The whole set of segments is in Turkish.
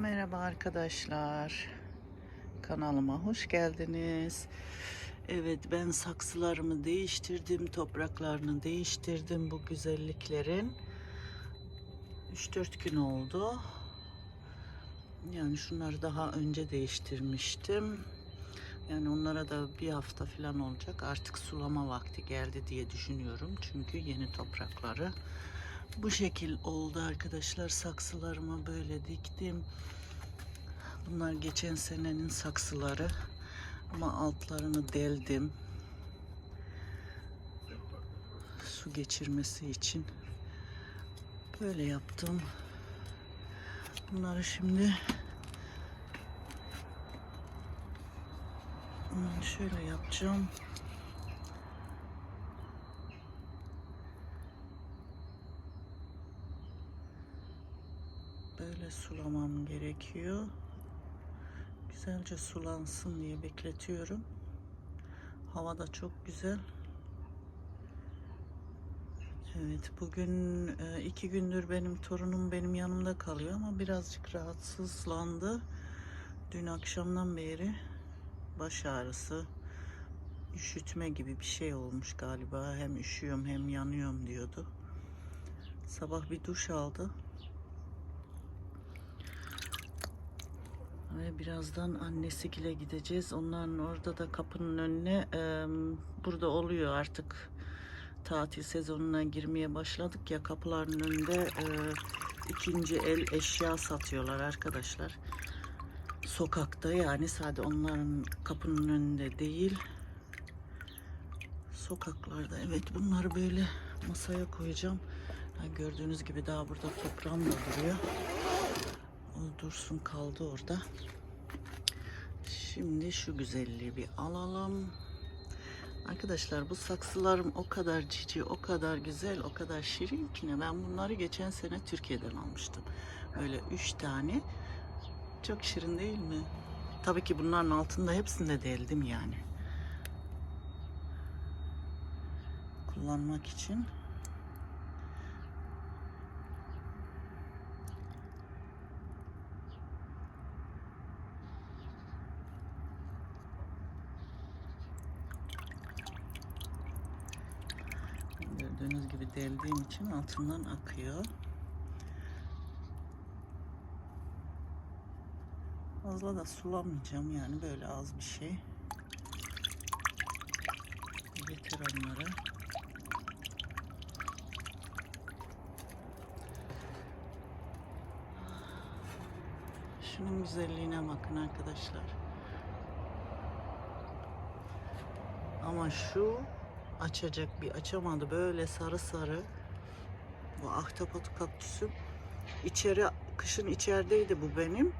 Merhaba arkadaşlar. Kanalıma hoş geldiniz. Evet ben saksılarımı değiştirdim. Topraklarını değiştirdim bu güzelliklerin. 3-4 gün oldu. Yani şunları daha önce değiştirmiştim. Yani onlara da bir hafta falan olacak. Artık sulama vakti geldi diye düşünüyorum. Çünkü yeni toprakları bu şekil oldu arkadaşlar. Saksılarımı böyle diktim. Bunlar geçen senenin saksıları. Ama altlarını deldim. Su geçirmesi için. Böyle yaptım. Bunları şimdi şöyle yapacağım. Böyle sulamam gerekiyor. Güzelce sulansın diye bekletiyorum. Hava da çok güzel. Evet bugün e, iki gündür benim torunum benim yanımda kalıyor ama birazcık rahatsızlandı. Dün akşamdan beri baş ağrısı, üşütme gibi bir şey olmuş galiba. Hem üşüyorum hem yanıyorum diyordu. Sabah bir duş aldı. Ve birazdan annesiyle gideceğiz. Onların orada da kapının önüne e, burada oluyor artık tatil sezonuna girmeye başladık ya kapıların önünde e, ikinci el eşya satıyorlar arkadaşlar. Sokakta yani sadece onların kapının önünde değil. Sokaklarda evet bunları böyle masaya koyacağım. Ha, gördüğünüz gibi daha burada toprağım da duruyor. O dursun kaldı orada. Şimdi şu güzelliği bir alalım. Arkadaşlar bu saksılarım o kadar cici, o kadar güzel, o kadar şirin ki ne. Ben bunları geçen sene Türkiye'den almıştım. Öyle üç tane. Çok şirin değil mi? Tabii ki bunların altında hepsinde deldim yani. Kullanmak için. Gördüğünüz gibi deldiğim için altından akıyor. Fazla da sulamayacağım yani böyle az bir şey. Yeter onlara. Şunun güzelliğine bakın arkadaşlar. Ama şu açacak bir açamadı. Böyle sarı sarı. Bu ahtapot kaktüsüm. İçeri kışın içerideydi bu benim.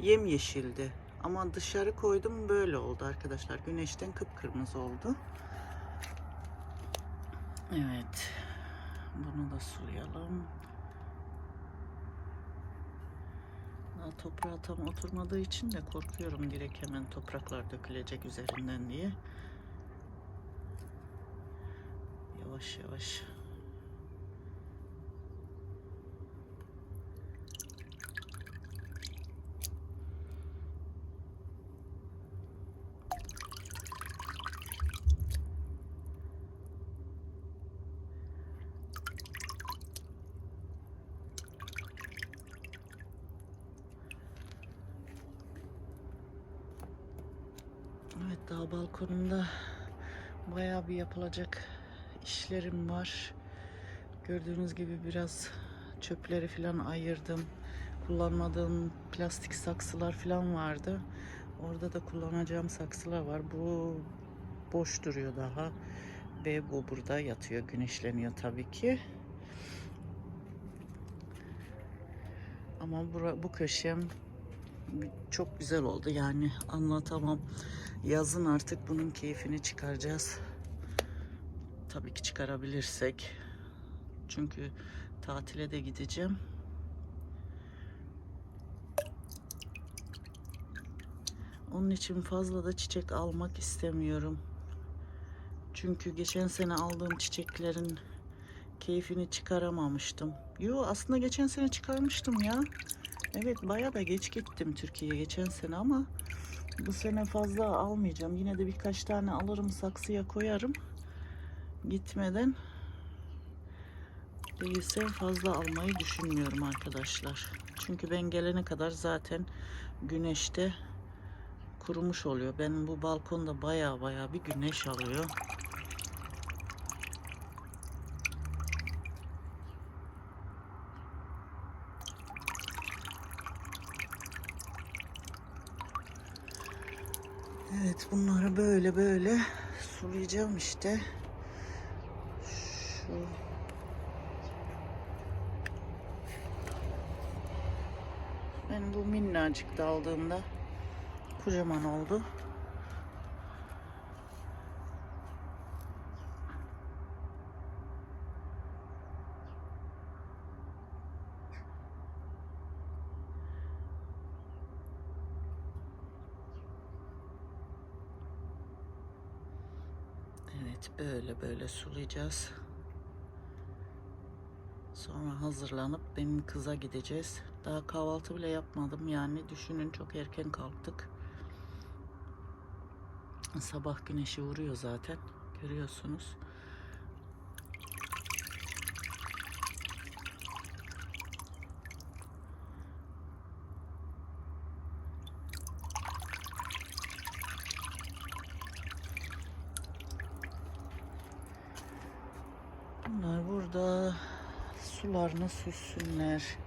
Yem yeşildi. Ama dışarı koydum böyle oldu arkadaşlar. Güneşten kıpkırmızı oldu. Evet. Bunu da sulayalım. Daha toprağa tam oturmadığı için de korkuyorum direkt hemen topraklar dökülecek üzerinden diye. Yavaş yavaş. Evet daha balkonumda bayağı bir yapılacak işlerim var. Gördüğünüz gibi biraz çöpleri falan ayırdım. Kullanmadığım plastik saksılar falan vardı. Orada da kullanacağım saksılar var. Bu boş duruyor daha. Ve bu burada yatıyor, güneşleniyor tabii ki. Ama bura, bu köşem çok güzel oldu yani anlatamam. Yazın artık bunun keyfini çıkaracağız. Tabii ki çıkarabilirsek. Çünkü tatile de gideceğim. Onun için fazla da çiçek almak istemiyorum. Çünkü geçen sene aldığım çiçeklerin keyfini çıkaramamıştım. Yo aslında geçen sene çıkarmıştım ya. Evet baya da geç gittim Türkiye'ye geçen sene ama bu sene fazla almayacağım. Yine de birkaç tane alırım saksıya koyarım. Gitmeden değilse fazla almayı düşünmüyorum arkadaşlar. Çünkü ben gelene kadar zaten güneşte kurumuş oluyor. Benim bu balkonda baya baya bir güneş alıyor. Evet bunları böyle böyle sulayacağım işte. Şu Ben bu minnacık daldığımda kocaman oldu. Evet böyle böyle sulayacağız. Sonra hazırlanıp benim kıza gideceğiz. Daha kahvaltı bile yapmadım yani düşünün çok erken kalktık. Sabah güneşi vuruyor zaten görüyorsunuz. Bunlar burada sularını süssünler.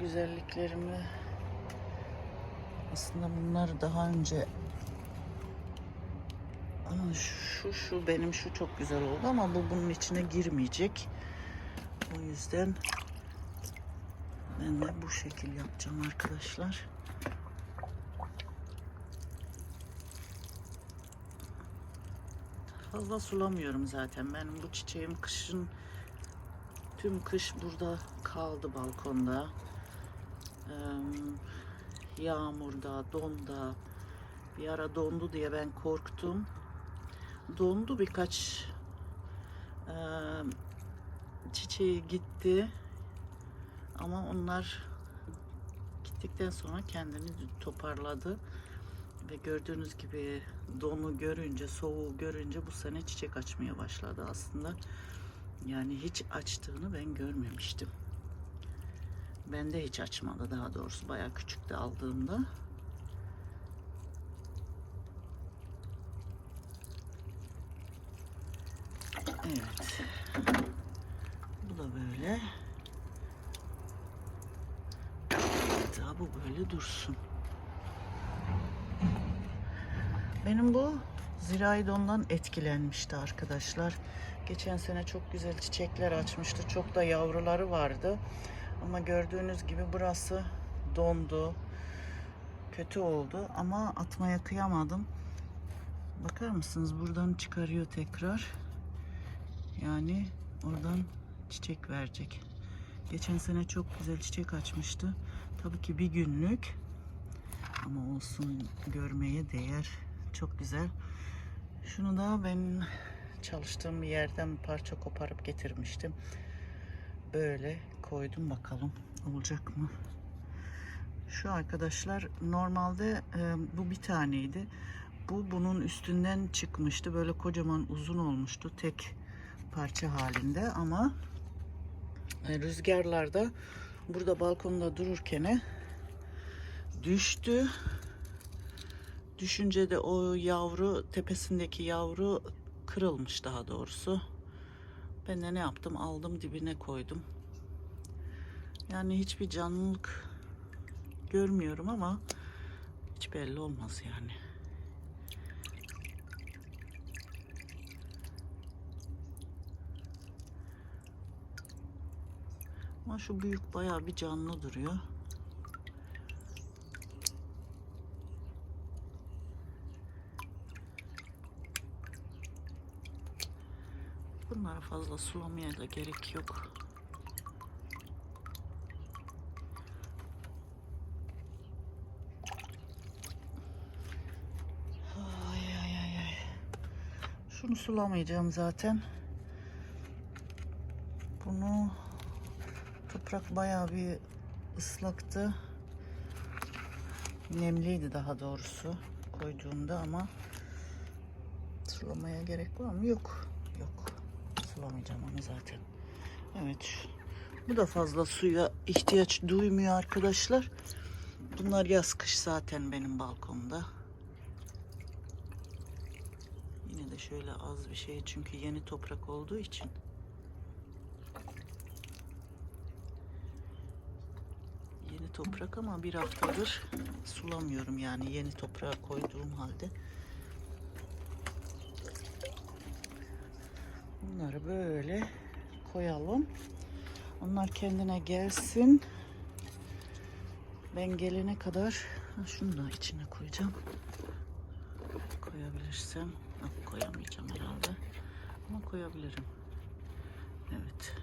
Güzelliklerimi aslında bunlar daha önce şu şu benim şu çok güzel oldu ama bu bunun içine girmeyecek. O yüzden ben de bu şekil yapacağım arkadaşlar. Fazla sulamıyorum zaten. Benim bu çiçeğim kışın tüm kış burada kaldı balkonda. Yağmurda, donda. Bir ara dondu diye ben korktum. Dondu birkaç çiçeği gitti. Ama onlar gittikten sonra kendini toparladı. Ve gördüğünüz gibi donu görünce, soğuğu görünce bu sene çiçek açmaya başladı aslında. Yani hiç açtığını ben görmemiştim. Bende hiç açmadı daha doğrusu. Bayağı küçüktü aldığımda. Evet. Bu da böyle. Daha bu böyle dursun. Benim bu ziraidondan etkilenmişti arkadaşlar. Geçen sene çok güzel çiçekler açmıştı. Çok da yavruları vardı. Ama gördüğünüz gibi burası dondu. Kötü oldu ama atmaya kıyamadım. Bakar mısınız? Buradan çıkarıyor tekrar. Yani oradan çiçek verecek. Geçen sene çok güzel çiçek açmıştı. Tabii ki bir günlük. Ama olsun görmeye değer. Çok güzel. Şunu da ben çalıştığım yerden parça koparıp getirmiştim. Böyle koydum bakalım olacak mı? Şu arkadaşlar normalde e, bu bir taneydi. Bu bunun üstünden çıkmıştı. Böyle kocaman uzun olmuştu tek parça halinde ama e, rüzgarlarda burada balkonda dururken düştü. Düşünce de o yavru tepesindeki yavru kırılmış daha doğrusu. Ben de ne yaptım? Aldım dibine koydum. Yani hiçbir canlılık görmüyorum ama hiç belli olmaz yani. Ama şu büyük bayağı bir canlı duruyor. Bunlara fazla sulamaya da gerek yok. Ay ay ay ay. Şunu sulamayacağım zaten. Bunu toprak bayağı bir ıslaktı. Nemliydi daha doğrusu koyduğumda ama sulamaya gerek var mı? Yok. Yok. Sulamayacağım onu zaten. Evet. Bu da fazla suya ihtiyaç duymuyor arkadaşlar. Bunlar yaz kış zaten benim balkonda. Yine de şöyle az bir şey çünkü yeni toprak olduğu için. Yeni toprak ama bir haftadır sulamıyorum yani yeni toprağa koyduğum halde. Bunları böyle koyalım. Onlar kendine gelsin. Ben gelene kadar şunu da içine koyacağım. Koyabilirsem. Yok koyamayacağım herhalde. Ama koyabilirim. Evet.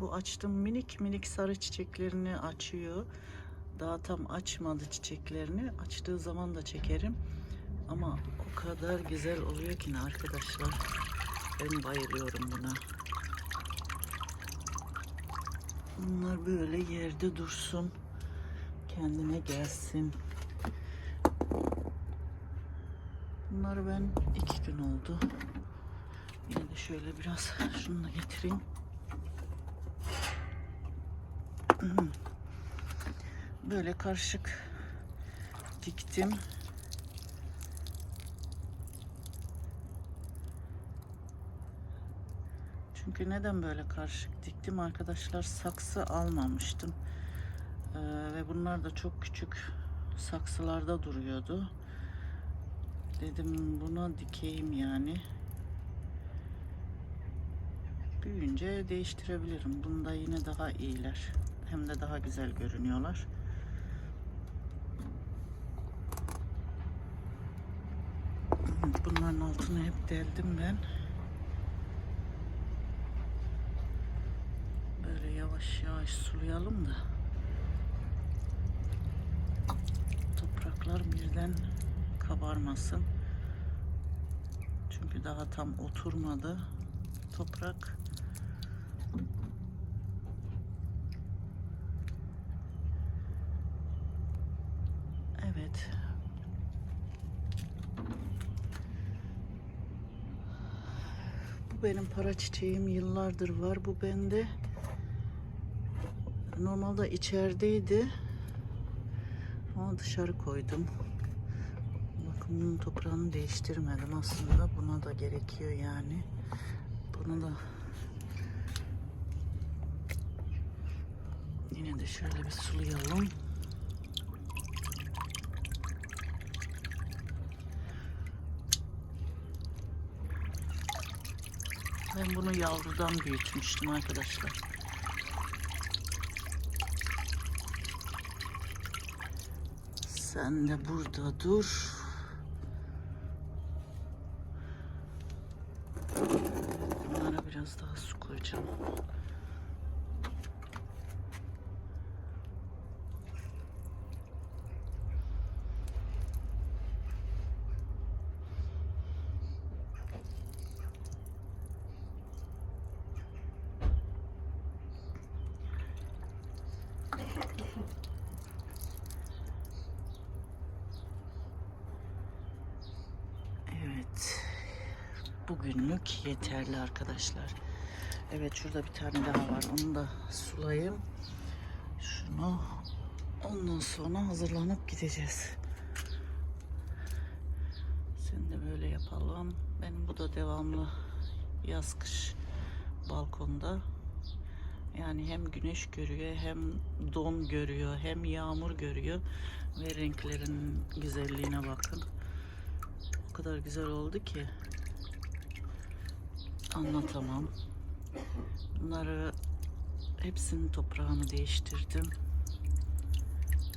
Bu açtım minik minik sarı çiçeklerini açıyor. Daha tam açmadı çiçeklerini. Açtığı zaman da çekerim. Ama o kadar güzel oluyor ki arkadaşlar. Ben bayılıyorum buna. Bunlar böyle yerde dursun. Kendine gelsin. Bunları ben iki gün oldu. Yine de şöyle biraz şunu da getireyim. Böyle karışık diktim. Çünkü neden böyle karışık diktim arkadaşlar? Saksı almamıştım. Bunlar da çok küçük saksılarda duruyordu. Dedim buna dikeyim yani. Büyüyünce değiştirebilirim. Bunda yine daha iyiler. Hem de daha güzel görünüyorlar. Bunların altını hep deldim ben. Böyle yavaş yavaş sulayalım da topraklar birden kabarmasın. Çünkü daha tam oturmadı toprak. Evet. Bu benim para çiçeğim yıllardır var bu bende. Normalde içerideydi. Ama dışarı koydum. Bakın bunun toprağını değiştirmedim aslında. Buna da gerekiyor yani. Bunu da yine de şöyle bir sulayalım. Ben bunu yavrudan büyütmüştüm arkadaşlar. Sen de burada dur. Bunlara biraz daha su koyacağım. Evet. Bugünlük yeterli arkadaşlar. Evet şurada bir tane daha var. Onu da sulayayım. Şunu ondan sonra hazırlanıp gideceğiz. Sen de böyle yapalım. Benim bu da devamlı yaz kış balkonda. Yani hem güneş görüyor hem don görüyor hem yağmur görüyor ve renklerin güzelliğine bakın. O kadar güzel oldu ki anlatamam. Bunları hepsinin toprağını değiştirdim.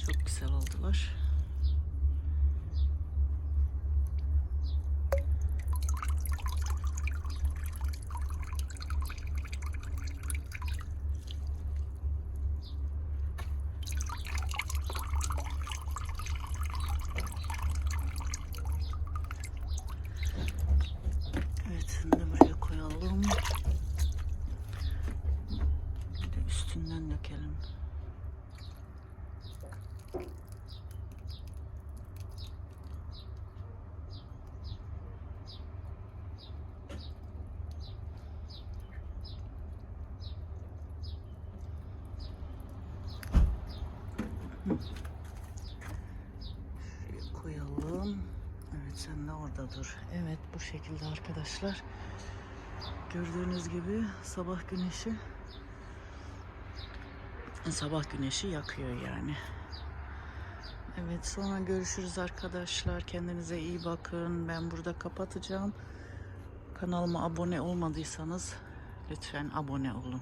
Çok güzel oldular. Şuraya koyalım. Evet sen de orada dur. Evet bu şekilde arkadaşlar. Gördüğünüz gibi sabah güneşi sabah güneşi yakıyor yani. Evet sonra görüşürüz arkadaşlar. Kendinize iyi bakın. Ben burada kapatacağım. Kanalıma abone olmadıysanız lütfen abone olun.